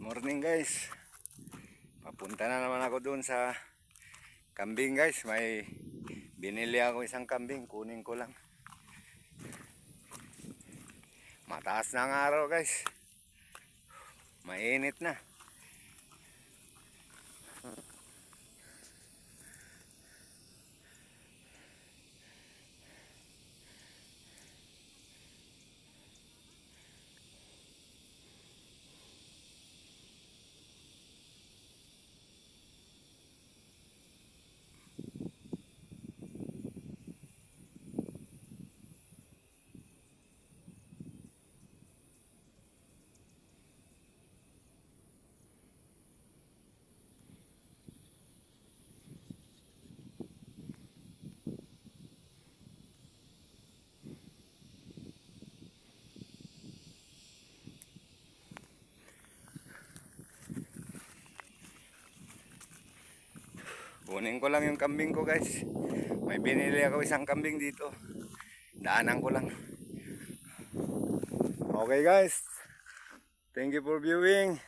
Morning guys. Papunta na naman ako doon sa kambing guys. May binili ako isang kambing. Kunin ko lang. Mataas na ang araw guys. Mainit na. Kunin ko lang yung kambing ko guys. May binili ako isang kambing dito. Daanan ko lang. Okay guys. Thank you for viewing.